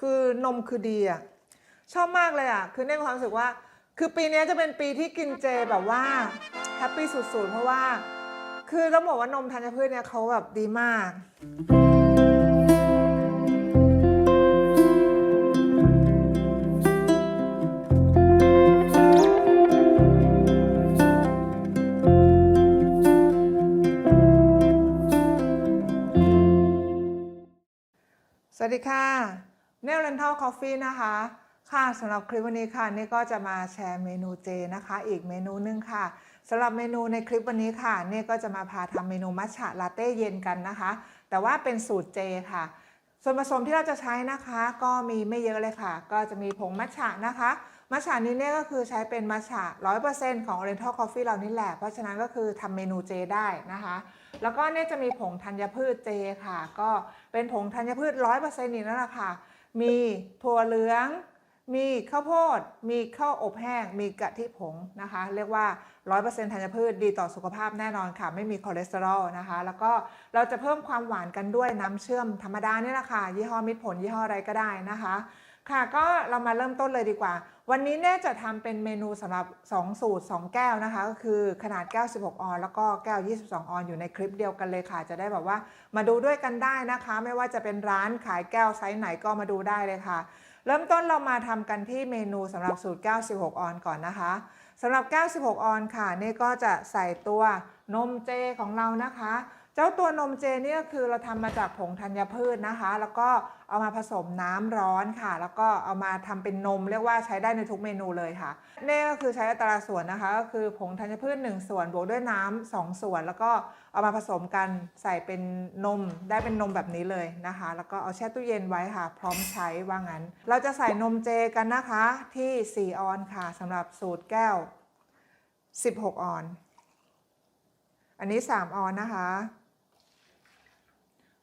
คือนมคือดีอะชอบมากเลยอะ คือในความรู้สึกว่า คือปีนี้จะเป็นปีที่กินเจแบบว่าแฮปปี้สุดๆ เพราะว่า คือต้องบอกว่านมธัญพืชเนี่ยเขาแบบดีมาก สวัสดีค่ะ เนล r รนทัลคอฟฟี่นะคะค่ะสำหรับคลิปวันนี้ค่ะนี่ก็จะมาแชร์เมนูเจนะคะ อีกเมนูหนึงค่ะสำหรับเมนูในคลิปวันนี้ค่ะนี่ก็จะมาพาทำเมนูมัทฉะลาเต้เย็นกันนะคะ แต่ว่าเป็นสูตรเจค่ะ ส่วนผสมที่เราจะใช้นะคะ ก็มีไม่เยอะเลยค่ะ ก็จะมีผงมัทฉะนะคะมัทฉะนี้เนี่ยก็คือใช้เป็นมัทฉะ100%ของ Oriental Coffee เรานี่แหละ เพราะฉะนั้นก็คือทำเมนูเจได้นะคะ แล้วก็เนี่ยจะมีผงธัญพืชเจค่ะ ก็เป็นผงธัญพืช100%นี่นั่นแหละค่ะ มีถั่วเหลือง มีข้าวโพด มีข้าวอบแห้ง มีกะทิผงนะคะ เรียกว่า 100%ธัญพืชดีต่อสุขภาพแน่นอนค่ะ ไม่มีคอเลสเตอรอลนะคะ แล้วก็เราจะเพิ่มความหวานกันด้วยน้ำเชื่อมธรรมดานี่แหละค่ะยี่ห้อมิตรผลยี่ห้ออะไรก็ได้นะคะ ค่ะก็เรามาเริ่มต้นเลยดีกว่า วันนี้เนี่ยจะทำเป็นเมนูสำหรับ 2 สูตร 2 แก้วนะคะ ก็คือขนาดแก้ว 16 ออน แล้วก็แก้ว 22 ออน อยู่ในคลิปเดียวกันเลยค่ะ จะได้แบบว่ามาดูด้วยกันได้นะคะ ไม่ว่าจะเป็นร้านขายแก้วไซส์ไหนก็มาดูได้เลยค่ะ เริ่มต้นเรามาทำกันที่เมนูสำหรับสูตร96ออนก่อนนะคะสำหรับ96ออนค่ะนี่ก็จะใส่ตัวนมเจของเรานะคะ เจ้าตัวนมเจเนี่ก็คือเราทำมาจากผงธัญพืชนะคะ แล้วก็เอามาผสมน้ำร้อนค่ะ แล้วก็เอามาทำเป็นนมเรียกว่าใช้ได้ในทุกเมนูเลยค่ะนี่ก็คือใช้อัตราส่วนนะคะก็คือผงธัญพืช 1 ส่วนบวกด้วยน้ำ2ส่วน แล้วก็เอามาผสมกันใส่เป็นนมได้เป็นนมแบบนี้เลยนะคะ แล้วก็เอาแช่ตู้เย็นไว้ค่ะ พร้อมใช้ว่างั้น เราจะใส่นมเจกันนะคะที่4ออนค่ะสำหรับสูตรแก้ว 16 ออน อันนี้ 3 ออนนะคะ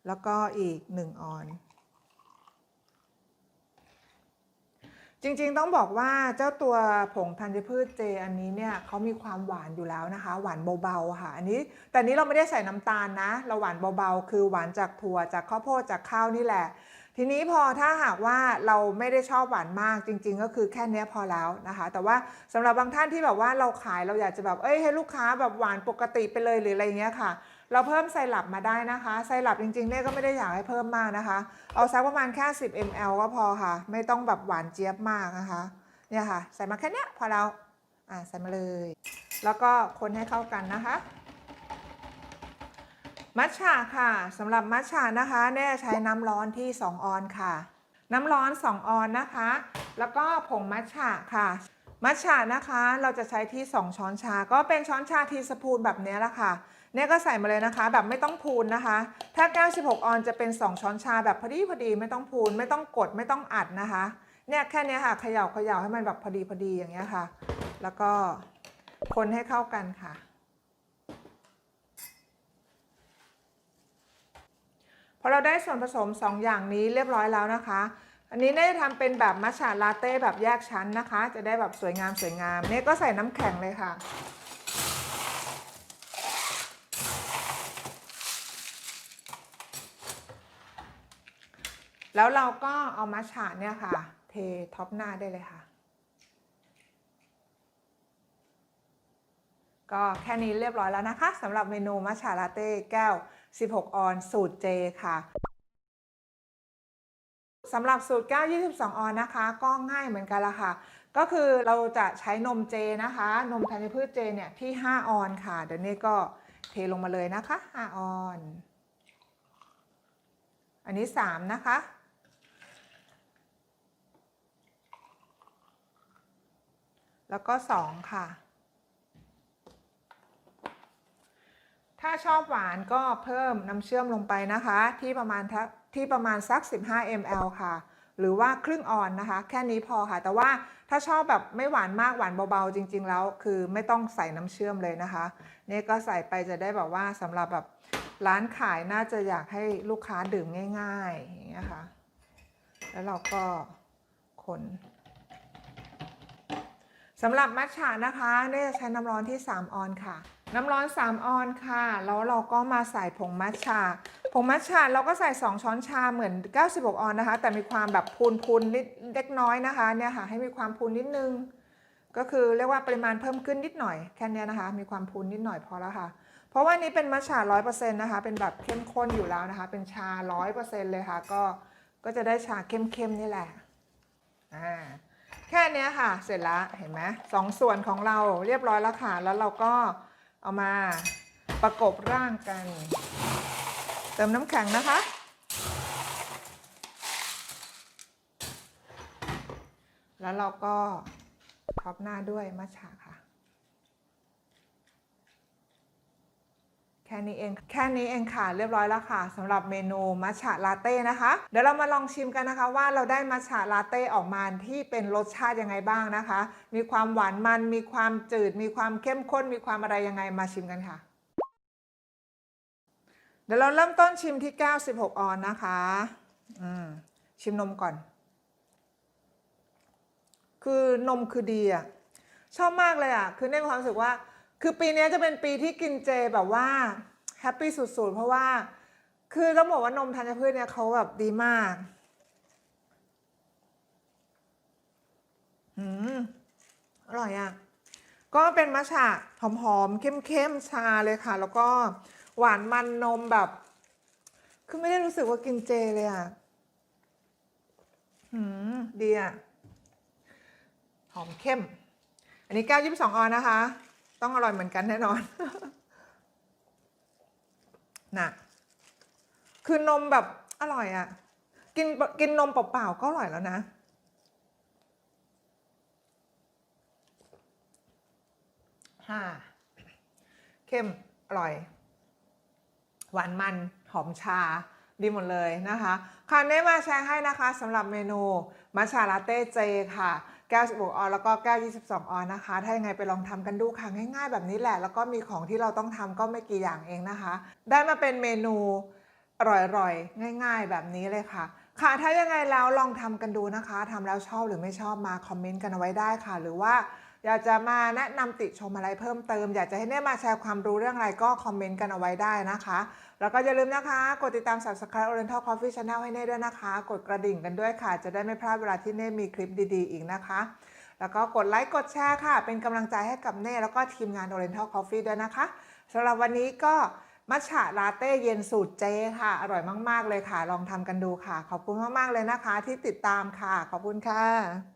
แล้วก็อีก 1 ออน จริงๆต้องบอกว่าเจ้าตัวผงธัญพืชเจอันนี้เนี่ยเขามีความหวานอยู่แล้วนะคะ หวานเบาๆค่ะ อันนี้แต่นี้เราไม่ได้ใส่น้ำตาลนะ เราหวานเบาๆ คือหวานจากถั่วจากข้าวโพดจากข้าวนี่แหละ ทีนี้พอถ้าหากว่าเราไม่ได้ชอบหวานมากจริง ๆ ก็คือแค่เนี้ยพอแล้วนะคะ แต่ว่าสำหรับบางท่านที่แบบว่าเราขายเราอยากจะแบบเอ้ยให้ลูกค้าแบบหวานปกติไปเลยหรืออะไรเงี้ยค่ะ เราเพิ่มไซรัปมาได้นะคะ ไซรัปจริงๆเนี่ยก็ไม่ได้อยากให้เพิ่มมากนะคะ เอาสักประมาณแค่ 10 ml ก็พอค่ะ ไม่ต้องแบบหวานเจี๊ยบมากนะคะ เนี่ยค่ะ ใส่มาแค่เนี้ยพอแล้วอ่าใส่มาเลย แล้วก็คนให้เข้ากันนะคะมัทฉะค่ะสำหรับมัทฉะนะคะเนี่ยใช้น้ำร้อนที่ 2 ออนค่ะ น้ำร้อน 2 ออนนะคะ แล้วก็ผงมัทฉะค่ะ มัทฉะนะคะเราจะใช้ที่ 2 ช้อนชา ก็เป็นช้อนชาทีสปูนแบบนี้ละค่ะ เนี่ยก็ใส่มาเลยนะคะ แบบไม่ต้องพูนนะคะ ถ้าแก้ว16 ออนจะเป็น 2 ช้อนชาแบบพอดีพอดีไม่ต้องพูน ไม่ต้องกดไม่ต้องอัดนะคะ เนี่ยแค่เนี้ยค่ะเขย่าเขย่าให้มันแบบพอดีพอดีอย่างเงี้ยค่ะ แล้วก็คนให้เข้ากันค่ะ พอเราได้ส่วนผสม 2 อย่างนี้เรียบร้อยแล้วนะคะ อันนี้เนี่ยจะทำเป็นแบบมัชฉะลาเต้แบบแยกชั้นนะคะ จะได้แบบสวยงามสวยงามเนี่ยก็ใส่น้ำแข็งเลยค่ะ แล้วเราก็เอามัชฉะเนี่ยค่ะ เทท็อปหน้าได้เลยค่ะ ก็แค่นี้เรียบร้อยแล้วนะคะสำหรับเมนูมัชฉะลาเต้แก้ว 16 ออนสูตรเจค่ะสำหรับสูตรแก้ว 22 ออนนะคะ ก็ง่ายเหมือนกันละค่ะ ก็คือเราจะใช้นมเจนะคะ นมธัญพืชเจเนี่ยที่ 5 ออนค่ะ เดี๋ยวนี้ก็เทลงมาเลยนะคะ 5 ออน อันนี้ 3 นะคะ แล้วก็ 2 ค่ะ ถ้าชอบหวานก็เพิ่มน้ำเชื่อมลงไปนะคะ ที่ประมาณที่ประมาณสัก 15 ml ค่ะ หรือว่าครึ่งออนนะคะ แค่นี้พอค่ะ แต่ว่าถ้าชอบแบบไม่หวานมากหวานเบาๆจริง ๆ แล้ว คือไม่ต้องใส่น้ำเชื่อมเลยนะคะนี่ก็ใส่ไปจะได้แบบว่าสำหรับแบบร้านขายน่าจะอยากให้ลูกค้าดื่มง่าย ๆ อย่างเงี้ยค่ะ แล้วเราก็คน สำหรับมัทฉะนะคะเนี่จะใช้น้ำร้อนที่ 3 ออนค่ะ น้ำร้อน 3 ออนค่ะ แล้วเราก็มาใส่ผงมัทฉะผงมัทฉะเราก็ใส่ 2 ช้อนชาเหมือน 96 ออนนะคะ แต่มีความแบบพูนพูนนิดเล็กน้อยนะคะเนี่ยค่ะให้มีความพูนนิดนึง ก็คือเรียกว่าปริมาณเพิ่มขึ้นนิดหน่อยแค่นี้นะคะ มีความพูนนิดหน่อยพอแล้วค่ะ เพราะว่านี้เป็นมัทฉะร้อยเปอร์เซ็นต์นะคะ เป็นแบบเข้มข้นอยู่แล้วนะคะ เป็นชาร้อยเปอร์เซ็นต์เลยค่ะ ก็ก็จะได้ชาเข้มๆนี่แหละอ่า แค่นี้ค่ะ เสร็จละเห็นไหมสองส่วนของเราเรียบร้อยแล้วค่ะ แล้วเราก็เอามาประกบร่างกัน เติมน้ำแข็งนะคะ แล้วเราก็ท็อปหน้าด้วยมัทฉาค่ะ แค่นี้เอง แค่นี้เองค่ะ เรียบร้อยแล้วค่ะสำหรับเมนูมัทฉะลาเต้นะคะ เดี๋ยวเรามาลองชิมกันนะคะว่าเราได้มัทฉะลาเต้ออกมาที่เป็นรสชาติยังไงบ้างนะคะ มีความหวานมัน มีความจืด มีความเข้มข้น มีความอะไรยังไงมาชิมกันค่ะ เดี๋ยวเราเริ่มต้นชิมที่96ออนนะคะอืมชิมนมก่อน คือนมคือดีอะชอบมากเลยอะคือในความรู้สึกว่า คือปีนี้จะเป็นปีที่กินเจแบบว่าแฮปปี้สุดๆ เพราะว่า คือต้องบอกว่านมธัญพืชเนี่ยเขาแบบดีมากอืมอร่อยอะ ก็เป็นมัชฉะหอมๆ เข้มๆ ชาเลยค่ะ แล้วก็หวานมันนมแบบ คือไม่ได้รู้สึกว่ากินเจเลยอะอืมดีอะ หอมเข้ม อันนี้แก้วยี่สิบสองออนนะคะ ต้องอร่อยเหมือนกันแน่นอนน่ะคือนมแบบอร่อยอะ่ะ กินกินนมเปล่าๆก็อร่อยแล้วนะฮ่าเข้มอร่อย หวานมัน หอมชา ดีหมดเลยนะคะค่ะเน่มาแชร์ให้นะคะสำหรับเมนูมัชชาลาเต้เจค่ะ แก้ว16ออนแล้วก็แก้ว22ออนนะคะ ถ้ายังไงไปลองทำกันดูค่ะง่ายๆ แบบนี้แหละ แล้วก็มีของที่เราต้องทำก็ไม่กี่อย่างเองนะคะ ได้มาเป็นเมนูอร่อยๆ ง่าย ๆ แบบนี้เลยค่ะค่ะ ถ้ายังไงแล้วลองทำกันดูนะคะ ทำแล้วชอบหรือไม่ชอบมาคอมเมนต์กันเอาไว้ได้ค่ะ หรือว่า อยากจะมาแนะนำติชมอะไรเพิ่มเติม อยากจะให้เน่มาแชร์ความรู้เรื่องอะไรก็คอมเมนต์กันเอาไว้ได้นะคะ แล้วก็อย่าลืมนะคะ กดติดตาม subscribe Oriental Coffee Channel ให้เน่ด้วยนะคะ กดกระดิ่งกันด้วยค่ะ จะได้ไม่พลาดเวลาที่เน่มีคลิปดีๆ อีกนะคะ แล้วก็กดไลค์กดแชร์ค่ะ เป็นกำลังใจให้กับเน่แล้วก็ทีมงาน Oriental Coffee ด้วยนะคะสำหรับวันนี้ก็มัทฉะลาเต้เย็นสูตรเจค่ะ อร่อยมาก ๆ เลยค่ะ ลองทำกันดูค่ะ ขอบคุณมาก ๆ เลยนะคะ ที่ติดตามค่ะ ขอบคุณค่ะ